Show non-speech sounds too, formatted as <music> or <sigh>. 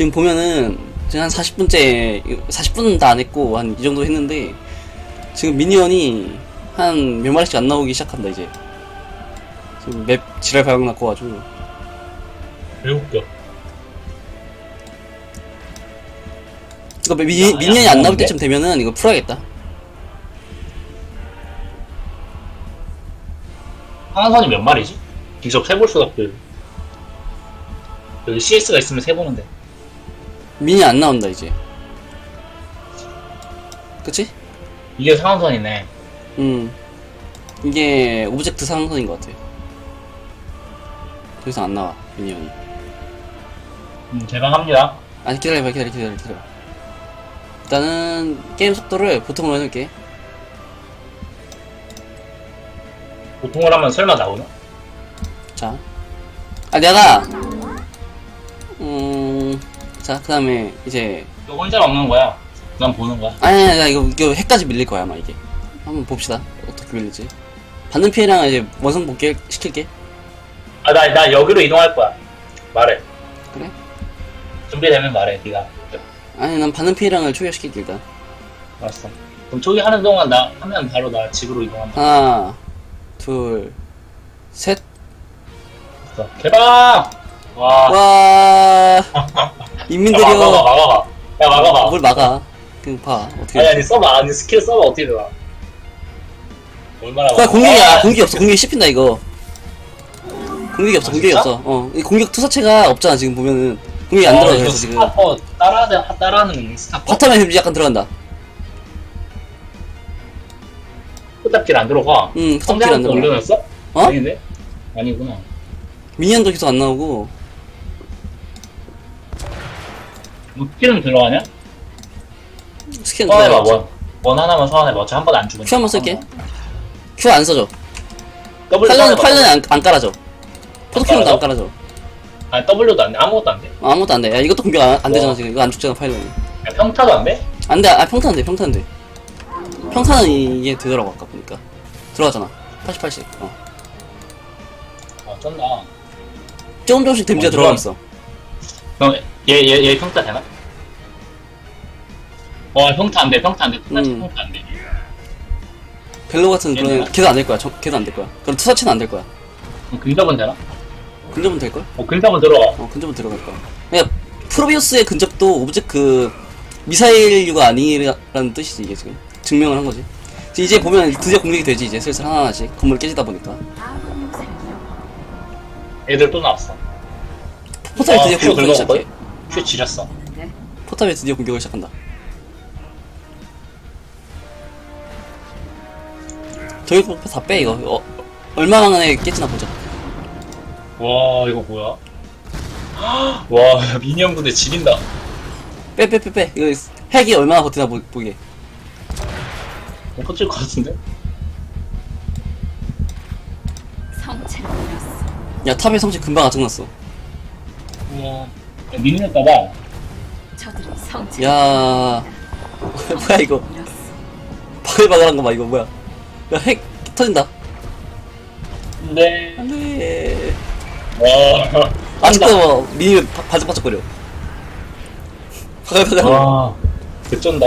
지금 보면은 지금 한 40분째 40분은 다 안 했고 한 이 정도 했는데 지금 미니언이 한 몇 마리씩 안 나오기 시작한다 이제 지금 맵 지랄 발각 났고 가지고 왜 웃겨? 이거 미, 야, 미니언이 야, 안 나올? 때쯤 되면은 이거 풀어야겠다 하나선이 몇 마리지? 직접 세볼 수가 없그 여기 CS가 있으면 세보는데 미니언 안 나온다 이제. 그치? 이게 상한선이네. 음. 이게 오브젝트 상선인 것 같아 더 이상 안 나와 미니언이. 음, 개방합니다. 아니 기다려봐 기다려 기다려 기다려. 일단은 게임 속도를 보통으로 해놓을게. 보통을 하면 설마 나오나? 자. 아, 내가, 음, 자, 그 다음에, 이제, 너 혼자 먹는 거야 난 보는 거야 아니, 아니, 아니, 이거, 이거 핵까지 밀릴 거야, 아마 이게. 한번 봅시다. 어떻게 밀릴지. 받는 피해랑 이제 원성 복귀 시킬게. 아 나 나 여기로 이동할 거야 말해 그래? 준비되면 말해 네가 아니, 난 받는 피해량을 초기화시킬게, 일단. 알았어 그럼 저기 하는 동안 나 하면 바로 나 집으로 이동한다 하나, 둘, 셋. 됐어. 개방 와 와, <laughs> 인민들이여. 막아봐 야 막아봐 뭘 막아. 그냥 봐. 어떻게. 아니 아니 써봐 아니 스킬 써봐 어떻게 되나 얼마나 야, 막아. 공격이야. 아, 공격이 없어. 공격이 씹힌다, 이거. 공격이 없어. 아, 공격이 진짜? 없어. 어. 이 공격 투사체가 없잖아, 지금 보면은. 공격이 안 어, 들어가, 그래서 지금. 스타퍼 따라 따라하는 스타퍼 바텀에 데미지 약간 들어간다. 포탑길 안 들어가 응, 성대한 안거 들어가. 올려놨어? 어? 아닌데? 아니구나 미니언도 계속 안 나오고. 뭐 스킬은 들어가냐? 스캔 소환해봐 들어가. 원. 원 하나만 소환해봐 어차피 한 번도 안 죽으니까 큐 한번 쓸게. 큐 안 써줘. 소환해봐. 팔려는 안, 안 깔아줘. 포토큐는 안 깔아줘. 아니 W도 안 돼 아무것도 안 돼 아, 아무것도 안 돼. 야, 이것도 공격 안, 안 되잖아 와. 지금. 이거 안 죽잖아 파일런이. 야, 평타도 안 돼? 안 돼. 아 평탄 돼. 평탄 돼. 평탄은 이게 되더라고 아까 보니까. 들어가잖아. 80, 80. 어. 아 쩐다 조금 조금씩 데미지가 어, 들어가. 있어. 그럼 얘 얘 얘 평타 되나? 어 평타 안돼 평타 안돼 투사치 음. 평타 안돼 벨로 같은 그런 얘네가? 걔도 안 될 거야. 저, 걔도 안 될 거야. 그럼 투사체는 안 될 거야. 근접은 되나? 근접은 될 걸? 어 근접은 들어가 어, 근접은 들어갈 거야. 그러니까 프로비우스의 근접도 오브젝트 그 미사일류가 아니라는 뜻이지 이게 지금 증명을 한 거지. 지금 이제 보면 드디어 공격이 되지 이제 슬슬 하나하나씩 건물 깨지다 보니까 애들 또 나왔어 포탑이 아, 드디어 큐 공격을 긁어먹어? 시작해. 큐 지렸어 포탑이 드디어 공격을 시작한다. 저기 다빼 이거. 어, 얼마 만에 깨지나 보자. 와 이거 뭐야? <gasps> 와 미니언 군대 지린다 빼 빼 빼 빼. 이거 핵이 얼마나 버티나 보, 보게. 어, 터질 것 같은데? 성체를 잃었어. 야 탑의 성질 금방 아증났어. 우와 미니언 까봐 저들이 성체. 야 <laughs> 뭐야 이거. 잃었어. 바글바글한 거 봐 이거 뭐야. 야 핵 터진다. 근데 안돼. 와 <laughs> 아직도 뭐 미니 바- 반짝반짝거려. 바글바글. 와 개쩐다